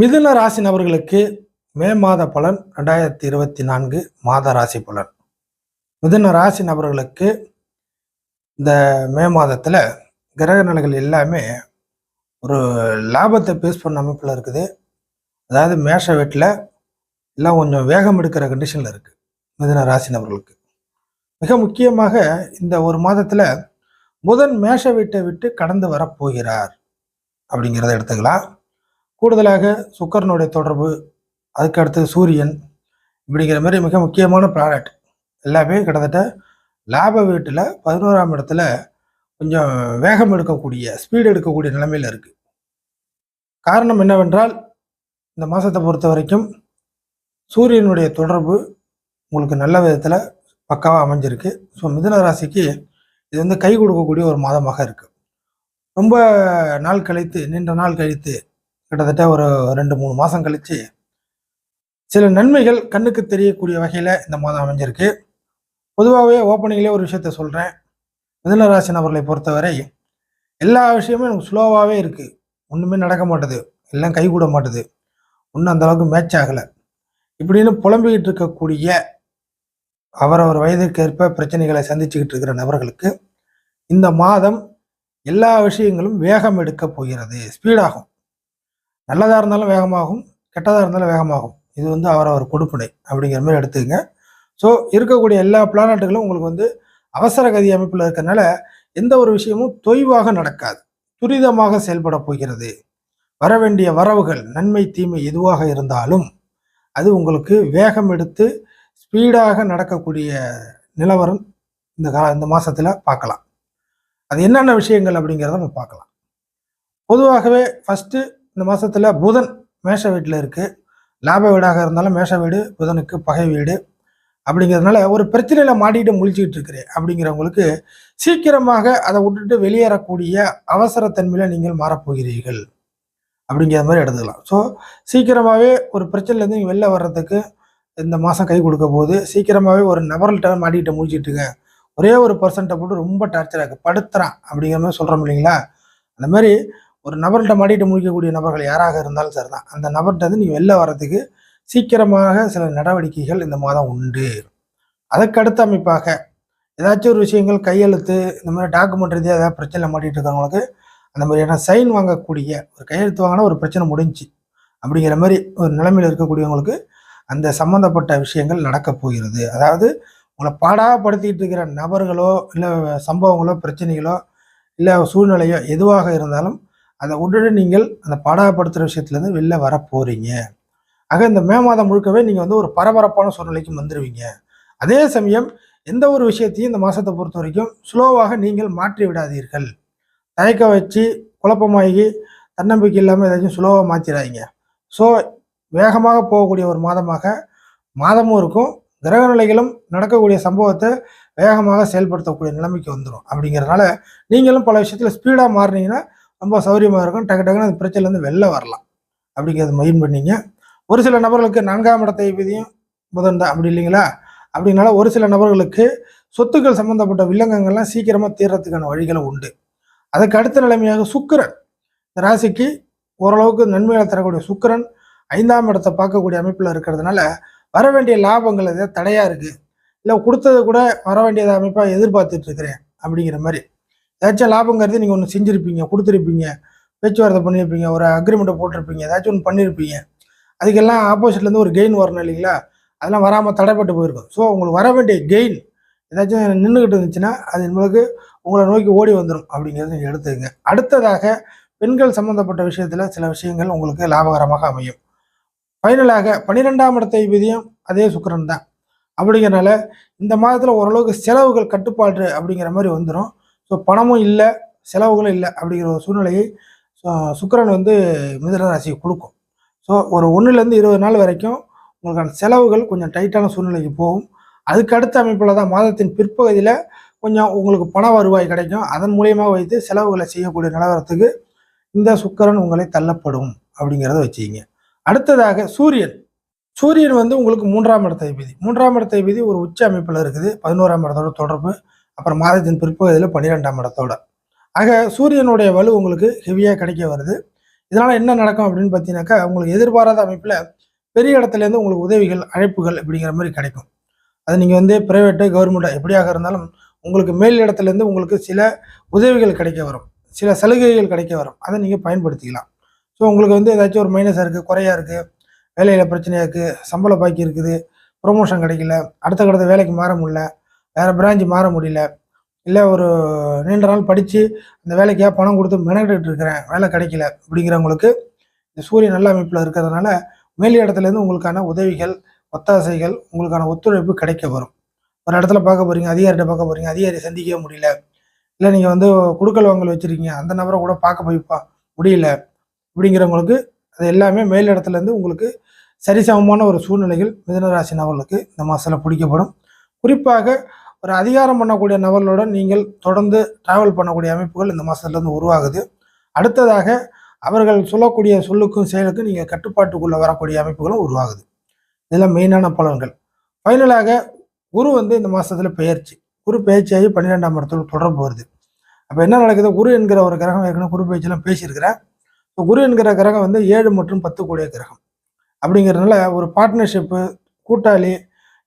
மிதுன ராசி நபர்களுக்கு மே மாத பலன் ரெண்டாயிரத்தி இருபத்தி நான்கு மாத ராசி பலன். மிதுன ராசி நபர்களுக்கு இந்த மே மாதத்தில் கிரக நிலைகள் எல்லாமே ஒரு லாபத்தை பேஸ் பண்ண அமைப்பில் இருக்குது. அதாவது மேஷ வீட்டில் எல்லாம் கொஞ்சம் வேகம் எடுக்கிற கண்டிஷனில் இருக்குது மிதுன ராசி நபர்களுக்கு. மிக முக்கியமாக இந்த ஒரு மாதத்தில் புதன் மேஷ வீட்டை விட்டு கடந்து வரப்போகிறார் அப்படிங்கிறத எடுத்துக்கலாம். கூடுதலாக சுக்கரனுடைய தொடர்பு அதுக்கு அடுத்து சூரியன் இப்படிங்கிற மாதிரி மிக முக்கியமான ப்ராடக்ட் எல்லாமே கிட்டத்தட்ட லாப வீட்டில் பதினோராம் இடத்துல கொஞ்சம் வேகம் எடுக்கக்கூடிய ஸ்பீடு எடுக்கக்கூடிய நிலைமையில் இருக்குது காரணம் என்னவென்றால் இந்த மாதத்தை பொறுத்த வரைக்கும் சூரியனுடைய தொடர்பு உங்களுக்கு நல்ல விதத்தில் பக்காவாக அமைஞ்சிருக்கு. ஸோ மிதுன ராசிக்கு இது வந்து கை கொடுக்கக்கூடிய ஒரு மாதமாக இருக்குது ரொம்ப நாள் கழித்து நீண்ட நாள் கழித்து கிட்டத்தட்ட ஒரு ரெண்டு மூணு மாதம் கழித்து சில நன்மைகள் கண்ணுக்கு தெரியக்கூடிய வகையில் இந்த மாதம் அமைஞ்சிருக்கு. பொதுவாகவே ஓப்பனிங்லேயே ஒரு விஷயத்த சொல்கிறேன் மிதனராசி நபர்களை பொறுத்தவரை எல்லா விஷயமும் எனக்கு ஸ்லோவாகவே இருக்குது ஒன்றுமே நடக்க மாட்டுது. எல்லாம் கை கூட மாட்டுது. ஒன்றும் அந்தளவுக்கு மேட்ச் ஆகலை. இப்படின்னு புலம்பிக்கிட்டு இருக்கக்கூடிய அவரவர் வயதிற்கேற்ப பிரச்சனைகளை சந்திச்சுக்கிட்டு இருக்கிற நபர்களுக்கு இந்த மாதம் எல்லா விஷயங்களும் வேகம் எடுக்க போகிறது. ஸ்பீடாகும் நல்லதாக இருந்தாலும் வேகமாகும் கெட்டதாக இருந்தாலும் வேகமாகும். இது வந்து அவரவர் கொடுப்பினை அப்படிங்கிற மாதிரி எடுத்துக்கங்க. ஸோ இருக்கக்கூடிய எல்லா பிளானட்டுகளும் உங்களுக்கு வந்து அவசர கதி அமைப்பில் இருக்கிறனால எந்த ஒரு விஷயமும் தொய்வாக நடக்காது. துரிதமாக செயல்பட போகிறது. வர வேண்டிய வரவுகள் நன்மை தீமை எதுவாக இருந்தாலும் அது உங்களுக்கு வேகம் எடுத்து ஸ்பீடாக நடக்கக்கூடிய நிலவரம் இந்த கா இந்த மாதத்தில் பார்க்கலாம். அது என்னென்ன விஷயங்கள் அப்படிங்கிறத நம்ம பார்க்கலாம். பொதுவாகவே ஃபஸ்ட்டு இந்த மாதத்தில் புதன் மேஷ வீட்டில் இருக்குது லாப வீடாக இருந்தாலும் மேஷ வீடு புதனுக்கு பகை வீடு அப்படிங்கிறதுனால ஒரு பிரச்சனையில் மாட்டிக்கிட்டு முழிச்சிக்கிட்டு இருக்கிறேன் அப்படிங்கிறவங்களுக்கு சீக்கிரமாக அதை விட்டுட்டு வெளியேறக்கூடிய அவசரத்தன்மையில் நீங்கள் மாறப்போகிறீர்கள் அப்படிங்கிற மாதிரி எடுத்துக்கலாம். ஸோ சீக்கிரமாகவே ஒரு பிரச்சனையிலேருந்து நீங்கள் வெளில வர்றதுக்கு இந்த மாதம் கை கொடுக்க போது சீக்கிரமாகவே ஒரு நபர்கள்ட்ட மாட்டிக்கிட்ட முடிச்சிட்டுங்க ஒரே ஒரு பர்சன்ட்டை போட்டு ரொம்ப டார்ச்சராக இருக்குது படுத்துறான் அப்படிங்கிற மாதிரி சொல்கிறோம் இல்லைங்களா? அந்த மாதிரி ஒரு நபர்கிட்ட மாட்டிட்டு முடிக்கக்கூடிய நபர்கள் யாராக இருந்தாலும் சரி தான் அந்த நபர்கிட்ட வந்து நீங்கள் வெளில வர்றதுக்கு சீக்கிரமாக சில நடவடிக்கைகள் இந்த மாதம் உண்டு. அதுக்கு அடுத்த அமைப்பாக ஏதாச்சும் ஒரு விஷயங்கள் கையெழுத்து இந்த மாதிரி டாக்குமெண்ட் ரீதியாக ஏதாவது பிரச்சனை மாட்டிகிட்டு இருக்கிறவங்களுக்கு அந்த மாதிரியான சைன் வாங்கக்கூடிய ஒரு கையெழுத்து வாங்கினா ஒரு பிரச்சனை முடிஞ்சு அப்படிங்கிற மாதிரி ஒரு நிலைமையில் இருக்கக்கூடியவங்களுக்கு அந்த சம்மந்தப்பட்ட விஷயங்கள் நடக்கப் போகிறது. அதாவது உங்களை பாடாப்படுத்திட்டு இருக்கிற நபர்களோ இல்லை சம்பவங்களோ பிரச்சனைகளோ இல்லை சூழ்நிலையோ எதுவாக இருந்தாலும் அதை உடனே நீங்கள் அந்த பாடாப்படுத்துகிற விஷயத்துலேருந்து வெளில வர போகிறீங்க ஆக இந்த மே மாதம் முழுக்கவே நீங்கள் வந்து ஒரு பரபரப்பான சூழ்நிலைக்கு வந்துடுவீங்க அதே சமயம் எந்த ஒரு விஷயத்தையும் இந்த மாதத்தை பொறுத்த வரைக்கும் ஸ்லோவாக நீங்கள் மாற்றி விடாதீர்கள். தயக்க வச்சு குழப்பமாகி தன்னம்பிக்கை இல்லாமல் ஏதாச்சும் ஸ்லோவாக மாற்றிடாதீங்க ஸோ வேகமாக போகக்கூடிய ஒரு மாதமாக மாதமும் இருக்கும். கிரக நிலைகளும் நடக்கக்கூடிய சம்பவத்தை வேகமாக செயல்படுத்தக்கூடிய நிலைமைக்கு வந்துடும் அப்படிங்கிறதுனால நீங்களும் பல விஷயத்தில் ஸ்பீடாக மாறினீங்கன்னா ரொம்ப சௌரியமாக இருக்கும். டக்கு டக்குன்னு அந்த பிரச்சனைலேருந்து வெளில வரலாம். அப்படிங்கிறத மைண்ட் பண்ணிங்க. ஒரு சில நபர்களுக்கு நான்காம் இடத்தை விதியும் புதன் தான் அப்படி இல்லைங்களா? அப்படின்னால ஒரு சில நபர்களுக்கு சொத்துக்கள் சம்பந்தப்பட்ட வில்லங்கங்கள்லாம் சீக்கிரமாக தீர்றதுக்கான வழிகளும் உண்டு. அதுக்கு அடுத்த நிலைமையாக சுக்கரன். இந்த ராசிக்கு ஓரளவுக்கு நன்மைகளை தரக்கூடிய சுக்கிரன் ஐந்தாம் இடத்தை பார்க்கக்கூடிய அமைப்பில் இருக்கிறதுனால வர வேண்டிய லாபங்கள் எதாவது தடையாக இருக்குது இல்லை கொடுத்தது கூட வர வேண்டியது அமைப்பாக எதிர்பார்த்துட்ருக்கிறேன் அப்படிங்கிற மாதிரி. ஏதாச்சும் லாபங்கிறது நீங்கள் ஒன்று செஞ்சுருப்பீங்க கொடுத்துருப்பீங்க பேச்சுவார்த்தை பண்ணியிருப்பீங்க ஒரு அக்ரிமெண்ட்டை போட்டிருப்பீங்க ஏதாச்சும் ஒன்று பண்ணியிருப்பீங்க அதுக்கெல்லாம் ஆப்போசிட்லேருந்து ஒரு கெயின் வரணும் இல்லைங்களா? அதெல்லாம் வராமல் தடைப்பட்டு போயிருக்கும். ஸோ உங்களுக்கு வர வேண்டிய கெயின் ஏதாச்சும் நின்றுக்கிட்டு இருந்துச்சுன்னா அது உங்களுக்கு உங்களை நோக்கி ஓடி வந்துடும் அப்படிங்கிறத நீங்கள் எடுத்துக்கங்க. அடுத்ததாக பெண்கள் சம்மந்தப்பட்ட விஷயத்தில் சில விஷயங்கள் உங்களுக்கு லாபகரமாக அமையும். ஃபைனலாக பன்னிரெண்டாம் இடத்தை விதியும் அதே சுக்கரன் தான். அப்படிங்கிறனால இந்த மாதத்தில் ஓரளவுக்கு செலவுகள் கட்டுப்பாடு அப்படிங்கிற மாதிரி வந்துடும் ஸோ பணமும் இல்லை செலவுகளும் இல்லை அப்படிங்கிற ஒரு சூழ்நிலையை சுக்கரன் வந்து மிதன ராசிக்கு கொடுக்கும். ஸோ ஒரு ஒன்றுலேருந்து இருபது நாள் வரைக்கும் உங்களுக்கான செலவுகள் கொஞ்சம் டைட்டான சூழ்நிலைக்கு போகும். அதுக்கு அடுத்த அமைப்பில் தான் மாதத்தின் பிற்பகுதியில் கொஞ்சம் உங்களுக்கு பண வருவாய் கிடைக்கும். அதன் மூலியமாக வைத்து செலவுகளை செய்யக்கூடிய நிலவரத்துக்கு இந்த சுக்கரன் உங்களை தள்ளப்படும் அப்படிங்கிறத வச்சுக்கிங்க. அடுத்ததாக சூரியன். சூரியன் வந்து உங்களுக்கு மூன்றாம் இடத்தை விதி. மூன்றாம் இடத்தை விதி ஒரு உச்ச அமைப்பில் இருக்குது. பதினோராம் இடத்தோட தொடர்பு. அப்புறம் மாதத்தின் பிற்பகுதியில் பன்னிரெண்டாம் இடத்தோட. ஆக சூரியனுடைய வலு உங்களுக்கு ஹெவியாக கிடைக்க வருது. இதனால் என்ன நடக்கும் அப்படின்னு பார்த்தீங்கன்னாக்கா உங்களுக்கு எதிர்பாராத அமைப்பில் பெரிய இடத்துலேருந்து உங்களுக்கு உதவிகள் அழைப்புகள் அப்படிங்கிற மாதிரி கிடைக்கும். அது நீங்கள் வந்து ப்ரைவேட்டு கவர்மெண்ட்டு எப்படியாக இருந்தாலும் உங்களுக்கு மேல் இடத்துலேருந்து உங்களுக்கு சில உதவிகள் கிடைக்க வரும். சில சலுகைகள் கிடைக்க வரும். அதை நீங்கள் பயன்படுத்திக்கலாம். ஸோ உங்களுக்கு வந்து ஏதாச்சும் ஒரு மைனஸாக இருக்குது குறையாக இருக்குது வேலையில் பிரச்சனையாக இருக்குது சம்பள பாக்கி இருக்குது ப்ரொமோஷன் கிடைக்கல அடுத்த கடத்த வேலைக்கு மாற முடியல வேறு பிரான்ச் மாற முடியல. இல்லை ஒரு நீண்ட நாள் படித்து அந்த வேலைக்காக பணம் கொடுத்து மெனக்கிட்டு இருக்கிறேன் வேலை கிடைக்கல அப்படிங்கிறவங்களுக்கு இந்த சூரிய நல்ல அமைப்பில் இருக்கிறதுனால மேல் இடத்துலேருந்து உங்களுக்கான உதவிகள் ஒத்தாசைகள் உங்களுக்கான ஒத்துழைப்பு கிடைக்க வரும். ஒரு இடத்துல பார்க்க போகிறீங்க அதிகாரிகிட்ட பார்க்க போகிறீங்க அதிகாரி சந்திக்கவே முடியல. இல்லை நீங்கள் வந்து குடுக்கல் வாங்கல் வச்சுருக்கீங்க அந்த நபரை கூட பார்க்க போய்ப்பா முடியல அப்படிங்கிறவங்களுக்கு அது எல்லாமே மேல் இடத்துலேருந்து உங்களுக்கு சரிசமமான ஒரு சூழ்நிலைகள் மிதனராசி நபர்களுக்கு இந்த மாதத்தில் பிடிக்கப்படும். குறிப்பாக ஒரு அதிகாரம் பண்ணக்கூடிய நபர்களுடன் நீங்கள் தொடர்ந்து டிராவல் பண்ணக்கூடிய அமைப்புகள் இந்த மாதத்துலேருந்து உருவாகுது. அடுத்ததாக அவர்கள் சொல்லக்கூடிய சொல்லுக்கும் செயலுக்கும் நீங்கள் கட்டுப்பாட்டுக்குள்ளே வரக்கூடிய அமைப்புகளும் உருவாகுது. இதெல்லாம் மெயினான பலன்கள். ஃபைனலாக குரு வந்து இந்த மாதத்தில் பெயர்ச்சி. குரு பெயர்ச்சியாகி பன்னிரெண்டாம் இடத்துல தொடர்பு வருது. அப்போ என்ன நடக்குது? குரு என்கிற ஒரு கிரகம் ஏற்கனவே குரு பயிற்சியெலாம் பேசியிருக்கிறேன் இப்போ குரு என்கிற கிரகம் வந்து ஏழு மற்றும் பத்து கூடிய கிரகம். அப்படிங்கிறதுனால ஒரு பார்ட்னர்ஷிப்பு கூட்டாளி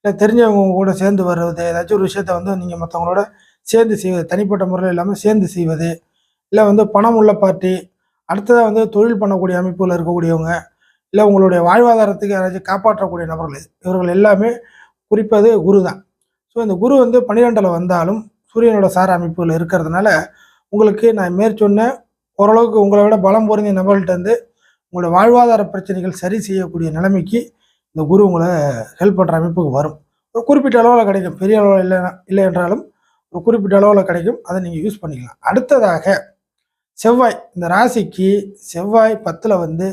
இல்லை தெரிஞ்சவங்க கூட சேர்ந்து வர்றது ஏதாச்சும் ஒரு விஷயத்த வந்து நீங்கள் மற்றவங்களோட சேர்ந்து செய்வது தனிப்பட்ட முறையில் இல்லாமல் சேர்ந்து செய்வது இல்லை வந்து பணம் உள்ள பார்ட்டி அடுத்ததாக வந்து தொழில் பண்ணக்கூடிய அமைப்புகள் இருக்கக்கூடியவங்க இல்லை உங்களுடைய வாழ்வாதாரத்துக்கு யாராச்சும் காப்பாற்றக்கூடிய நபர்கள் இவர்கள் எல்லாமே குறிப்பது குரு தான் ஸோ இந்த குரு வந்து பன்னிரெண்டில் வந்தாலும் சூரியனோட சார அமைப்புகள் இருக்கிறதுனால உங்களுக்கு நான் மேற்சொன்ன ஓரளவுக்கு உங்களை விட பலம் பொருந்திய நபர்கள்ட்ட வந்து உங்களோட வாழ்வாதார பிரச்சனைகள் சரி செய்யக்கூடிய நிலைமைக்கு இந்த குரு உங்களை ஹெல்ப் பண்ணுற அமைப்புக்கு வரும். ஒரு குறிப்பிட்ட அளவில் கிடைக்கும். பெரிய அளவில் இல்லை இல்லை என்றாலும் ஒரு குறிப்பிட்ட அளவில் கிடைக்கும். அதை நீங்கள் யூஸ் பண்ணிக்கலாம். அடுத்ததாக செவ்வாய். இந்த ராசிக்கு செவ்வாய் பத்தில் வந்து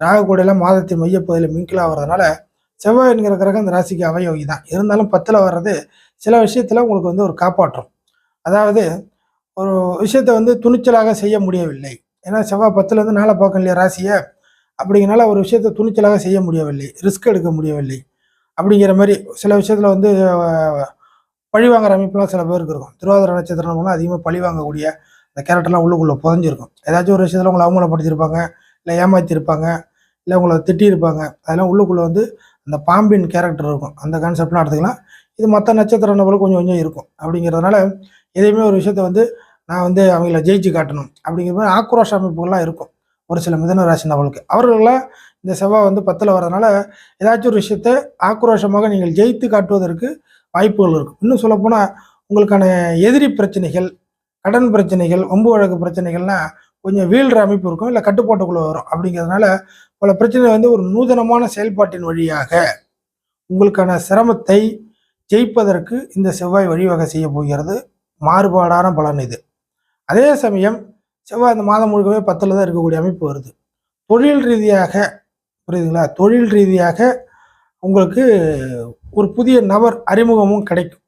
ராகக்கூடையில் மாதத்தின் மையப்பகுதியில் மிங்கில் ஆகிறதுனால செவ்வாய் என்கிற கிரகம் இந்த ராசிக்கு அவயோகி தான். இருந்தாலும் பத்தில் வர்றது சில விஷயத்தில் உங்களுக்கு வந்து ஒரு காப்பாற்றும். அதாவது ஒரு விஷயத்தை வந்து துணிச்சலாக செய்ய முடியவில்லை. ஏன்னா செவ்வாய் பத்துலேருந்து நாளை பார்க்க இல்லையா ராசியை? அப்படிங்கிறனால ஒரு விஷயத்த துணிச்சலாக செய்ய முடியவில்லை ரிஸ்க் எடுக்க முடியவில்லை. அப்படிங்கிற மாதிரி சில விஷயத்தில் வந்து அஹ், பழி வாங்குற அமைப்புலாம் சில பேருக்கு இருக்கும். திருவாதிரை நட்சத்திரம்லாம் அதிகமாக பழி வாங்கக்கூடிய அந்த கேரக்டர்லாம் உள்ளுக்குள்ளே புதஞ்சிருக்கும். ஏதாச்சும் ஒரு விஷயத்தில் உங்களை அவமானப்படுத்தியிருப்பாங்க இல்லை ஏமாற்றிருப்பாங்க இல்லை உங்களை திட்டியிருப்பாங்க அதெல்லாம் உள்ளுக்குள்ளே வந்து அந்த பாம்பின் கேரக்டர் இருக்கும். அந்த கான்செப்ட்லாம் எடுத்துக்கலாம். இது மற்ற நட்சத்திர நபர்களுக்கு கொஞ்சம் கொஞ்சம் இருக்கும். அப்படிங்கிறதுனால எதையுமே ஒரு விஷயத்த வந்து நான் வந்து அவங்கள ஜெயிச்சு காட்டணும். அப்படிங்கிற மாதிரி ஆக்ரோஷ அமைப்புகள்லாம் இருக்கும். ஒரு சில மிதன ராசி நபர்களுக்கு அவர்களெல்லாம் இந்த செவ்வாய் வந்து பத்தில் வர்றதுனால ஏதாச்சும் ஒரு விஷயத்தை ஆக்ரோஷமாக நீங்கள் ஜெயித்து காட்டுவதற்கு வாய்ப்புகள் இருக்கும். இன்னும் சொல்லப்போனால் உங்களுக்கான எதிரி பிரச்சனைகள் கடன் பிரச்சனைகள் ஒம்பு வழக்கு பிரச்சனைகள்லாம் கொஞ்சம் வீழ்கிற அமைப்பு இருக்கும். இல்லை கட்டுப்பாட்டுக்குள்ளே வரும். அப்படிங்கிறதுனால பல பிரச்சனை வந்து ஒரு நூதனமான செயல்பாட்டின் வழியாக உங்களுக்கான சிரமத்தை ஜெயிப்பதற்கு இந்த செவ்வாய் வழிவகை செய்ய போகிறது. மாறுபாடான பலன் இது. அதே சமயம் செவ்வாய் இந்த மாதம் முழுக்கவே பத்தில் தான் இருக்கக்கூடிய அமைப்பு வருது. தொழில் ரீதியாக புரியுதுங்களா? தொழில் ரீதியாக உங்களுக்கு ஒரு புதிய நபர் அறிமுகமும் கிடைக்கும்.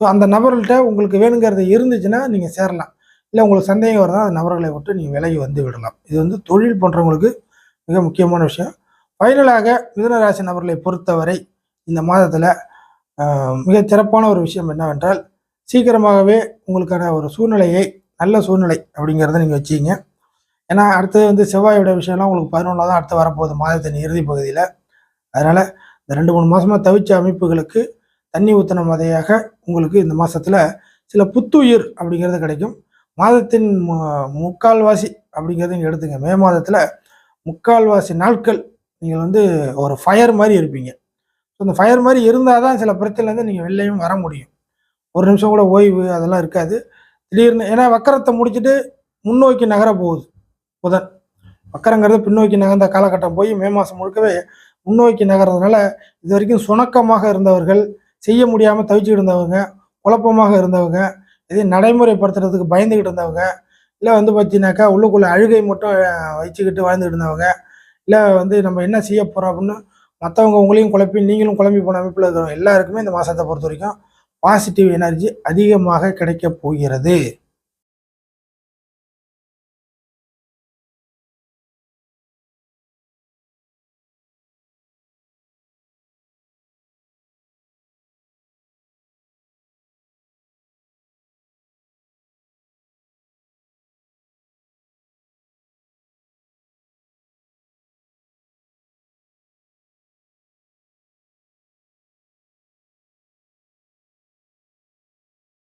ஸோ அந்த நபர்கள்ட்ட உங்களுக்கு வேணுங்கிறது இருந்துச்சுன்னா நீங்கள் சேரலாம். இல்லை உங்களுக்கு சந்தேகம் வருதா அந்த நபர்களை விட்டு நீங்கள் விலகி வந்து விடலாம். இது வந்து தொழில் பண்ணுறவங்களுக்கு மிக முக்கியமான விஷயம். ஃபைனலாக மிதனராசி நபர்களை பொறுத்தவரை இந்த மாதத்தில் மிக சிறப்பான ஒரு விஷயம் என்னவென்றால் சீக்கிரமாகவே உங்களுக்கான ஒரு சூழ்நிலையை நல்ல சூழ்நிலை அப்படிங்கிறத நீங்கள் வச்சுக்கிங்க. ஏன்னா அடுத்தது வந்து செவ்வாயோட விஷயம்லாம் உங்களுக்கு பதினொன்றில் தான் அடுத்து வரப்போகுது மாதத்தின் இறுதி பகுதியில். அதனால் இந்த ரெண்டு மூணு மாதமாக தவிச்ச அமைப்புகளுக்கு தண்ணி ஊற்றின மதையாக உங்களுக்கு இந்த மாதத்தில் சில புத்துயிர் அப்படிங்கிறது கிடைக்கும். மாதத்தின் மு- முக்கால்வாசி அப்படிங்கிறத நீங்கள் எடுத்துங்க. மே மாதத்தில் முக்கால்வாசி நாட்கள் நீங்கள் வந்து ஒரு ஃபயர் மாதிரி இருப்பீங்க. ஸோ இந்த ஃபயர் மாதிரி இருந்தால் தான் சில பிரச்சனைலேருந்து நீங்கள் வெளிலையும் வர முடியும். ஒரு நிமிஷம் கூட ஓய்வு அதெல்லாம் இருக்காது. திடீர்னு ஏன்னா வக்கரத்தை முடிச்சுட்டு முன்னோக்கி நகர போகுது புதன். வக்கரங்கிறது பின்னோக்கி நகர்ந்த காலகட்டம் போய் மே மாதம் முழுக்கவே முன்னோக்கி நகர்றதுனால இது வரைக்கும் சுணக்கமாக இருந்தவர்கள் செய்ய முடியாமல் தவிச்சுக்கிட்டு இருந்தவங்க குழப்பமாக இருந்தவங்க இதையும் நடைமுறைப்படுத்துறதுக்கு பயந்துக்கிட்டு இருந்தவங்க இல்லை வந்து பார்த்தீங்கன்னாக்கா உள்ளுக்குள்ளே அழுகை மட்டும் வச்சுக்கிட்டு வாழ்ந்துக்கிட்டு இருந்தவங்க இல்லை வந்து நம்ம என்ன செய்ய போகிறோம் அப்படின்னு மற்றவங்க உங்களையும் குழப்பி நீங்களும் குழம்பி போன அமைப்பில் இருக்கிறவங்க எல்லாருக்குமே இந்த மாதத்தை பொறுத்த வரைக்கும் பாசிட்டிவ் எனர்ஜி அதிகமாக கிடைக்கப் போகிறது.